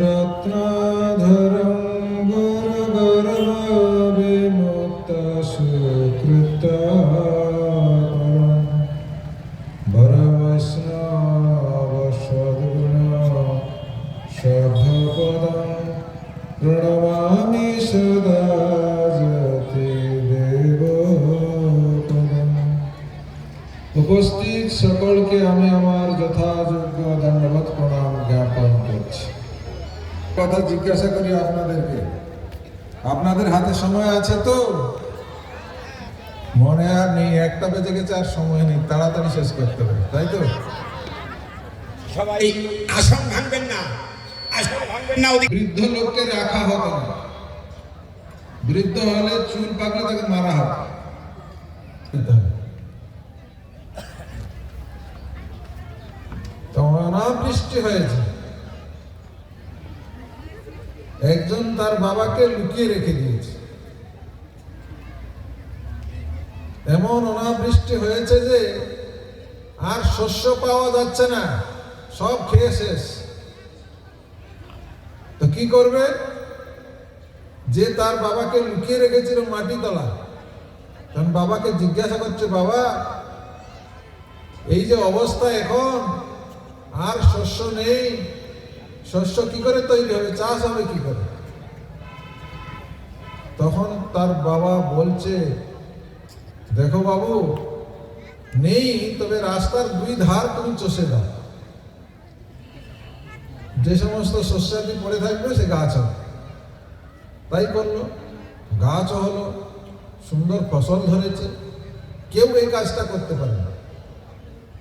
রত্নধরং গুরু গর্ভ বিমুক্ত সুকৃত বরবৈষ্ণব সদগুণ সভপদম প্রণমামি উপস্থিত কথা জিজ্ঞাসা করি আপনাদেরকে। আপনাদের হাতে সময় আছে তো? মনে আর নেই একটা বেজে গেছে আর সময় নেই তাড়াতাড়ি শেষ করতে হবে তাই তো? সবাই আসন ভাঙবেন না আসন ভাঙবেন না বৃদ্ধ লোককে রাখা হবে না। বৃদ্ধ হলে চুল পাকলে তাকে মারা হবে। তো অনাবৃষ্টি হয়েছে। একজন তার বাবাকে লুকিয়ে রেখে দিয়েছে। এমন অনাবৃষ্টি হয়েছে যে আর শস্য পাওয়া যাচ্ছে না, সব খেয়ে শেষ। তো কি করবে? যে তার বাবাকে লুকিয়ে রেখেছিল মাটি তলা। কারণ বাবাকে জিজ্ঞাসা করছে, বাবা, এই যে অবস্থা এখন, আর শস্য নেই শস্য কি করে তৈরি হবে? চাষ হবে কি করে? তখন তার বাবা বলছে, দেখো বাবু, নেই, তবে রাস্তার দুই ধার তুমি চষে দাও। যে সমস্ত শস্যাদি পড়ে থাকবে, সে গাছ হবে। তাই করল। গাছও হলো, সুন্দর ফসল ধরেছে। কেউ এই কাজটা করতে পারে না।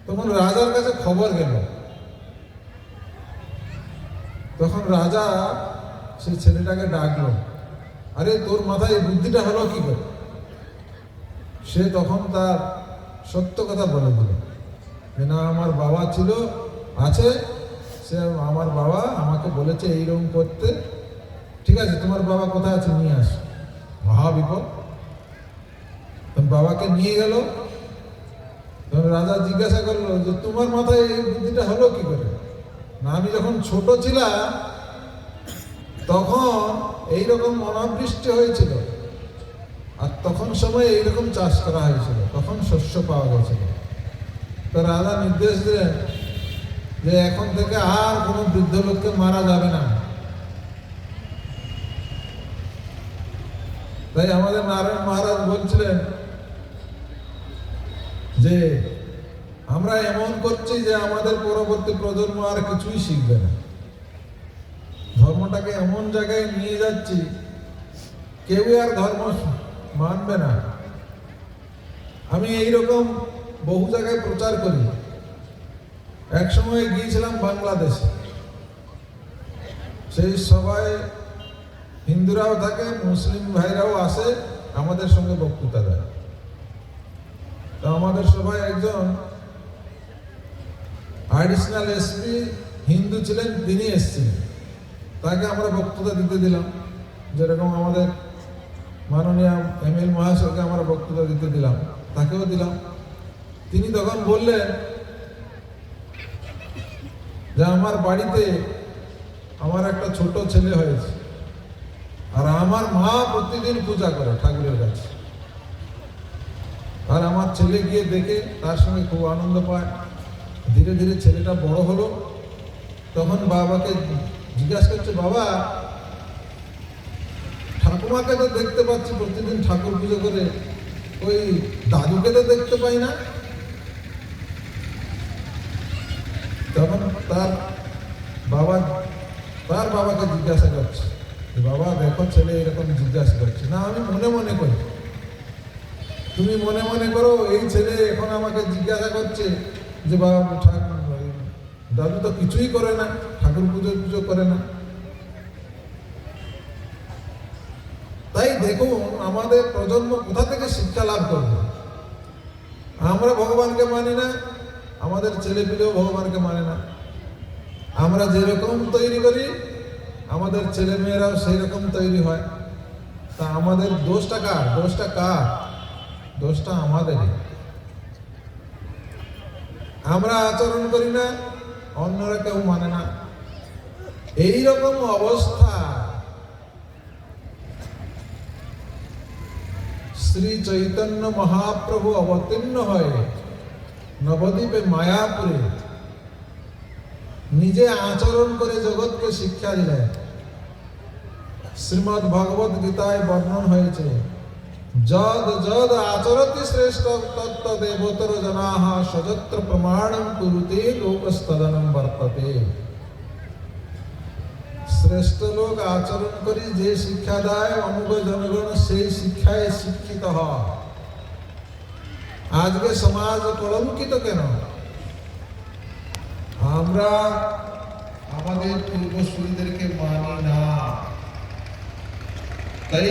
তখন রাজার কাছে খবর গেল তখন রাজা সেই ছেলেটাকে ডাকলো, আরে, তোর মাথায় বুদ্ধিটা হলো কি করে? সে তখন তার সত্য কথা বলে দিল যে না, আমার বাবা ছিল, আছে, সে আমার বাবা আমাকে বলেছে এইরকম করতে। ঠিক আছে, তোমার বাবা কোথায় আছে নিয়ে আস। মহা বিপদ বাবাকে নিয়ে গেল। তখন রাজা জিজ্ঞাসা করল যে, তোমার মাথায় এই বুদ্ধিটা হলো কি করে? আমি যখন ছোট ছিলাম, তখন এইরকম অনাবৃষ্টি হয়েছিল। আর তখন সময় এইরকম চাষ করা হয়েছিল, তখন শস্য পাওয়া গেছিল। তো রাজা নির্দেশ দিলেন যে এখন থেকে আর কোনো বৃদ্ধ লোককে মারা যাবে না। তাই আমাদের নারায়ণ মহারাজ বলছিলেন যে আমরা এমন করছি যে আমাদের পরবর্তী প্রজন্ম আর কিছুই শিখবে না। ধর্মটাকে এমন জায়গায় নিয়ে যাচ্ছি কেউ আর ধর্ম মানবে না। আমি এইরকম বহু জায়গায় প্রচার করি। এক সময় গিয়েছিলাম বাংলাদেশে। সেই সবাই হিন্দুরাও থাকে, মুসলিম ভাইরাও আসে, আমাদের সঙ্গে বক্তৃতা দেয়। তো আমাদের সবাই একজন অ্যাডিশনাল এসপি হিন্দু ছিলেন, তিনি এসেছিলেন। তাকে আমরা বক্তৃতা দিতে দিলাম। যেরকম আমাদের মাননীয় এম এল মহাশয়কে আমরা বক্তৃতা দিতে দিলাম, তাকেও দিলাম। তিনি তখন বললেন যে, আমার বাড়িতে আমার একটা ছোট ছেলে হয়েছে আর আমার মা প্রতিদিন পূজা করে ঠাকুরের কাছে। আর আমার ছেলে গিয়ে দেখে তার সঙ্গে খুব আনন্দ পায়। ধীরে ধীরে ছেলেটা বড় হলো। তখন বাবাকে জিজ্ঞাসা করছে, বাবা, ঠাকুমাকে তো দেখতে পাচ্ছি, প্রতিদিন ঠাকুর পুজো করে। ওই দাদুকে তো দেখতে পাই না। তখন তার বাবা, তার বাবাকে জিজ্ঞাসা করছে বাবা, দেখো ছেলে এরকম জিজ্ঞাসা করছে। না, আমি মনে মনে করি। তুমি মনে মনে করো, এই ছেলে এখন আমাকে জিজ্ঞাসা করছে যে বাবা দাদু তো কিছুই করে না, ঠাকুর পুজো পুজো করে না। তাই দেখুন, আমাদের প্রজন্ম কোথা থেকে শিক্ষা লাভ করবে? আমরা ভগবানকে মানি না, আমাদের ছেলে পিলেও ভগবানকে মানে না। আমরা যেরকম তৈরি করি, আমাদের ছেলে মেয়েরাও সেই রকম তৈরি হয়। তা আমাদের দোষটা কার? দোষটা কার? দোষটা আমাদেরই। আমরা আচরণ করি না, অন্যরা কেউ মানে না। এই রকম অবস্থা। শ্রী চৈতন্য মহাপ্রভু অবতীর্ণ হয়ে নবদ্বীপে মায়াপুরে নিজে আচরণ করে জগৎকে শিক্ষা দিলেন। শ্রীমদ ভগবত গীতায় বর্ণন হয়েছে যদ যদ আচরতি শ্রেষ্ঠ তত্ত্ব দেবতর জনাহ সযত্র প্রমাণম কুরুতে লোকস্তদনম বর্ততে শ্রেষ্ঠ লোক আচরণ করি যে শিক্ষা দেয় অনুগ জনগণ সেই শিক্ষায় শিক্ষিত হয় আজকে সমাজ কলঙ্কিত কেন আমরা আমাদের পূর্বসূরীদেরকে মানি না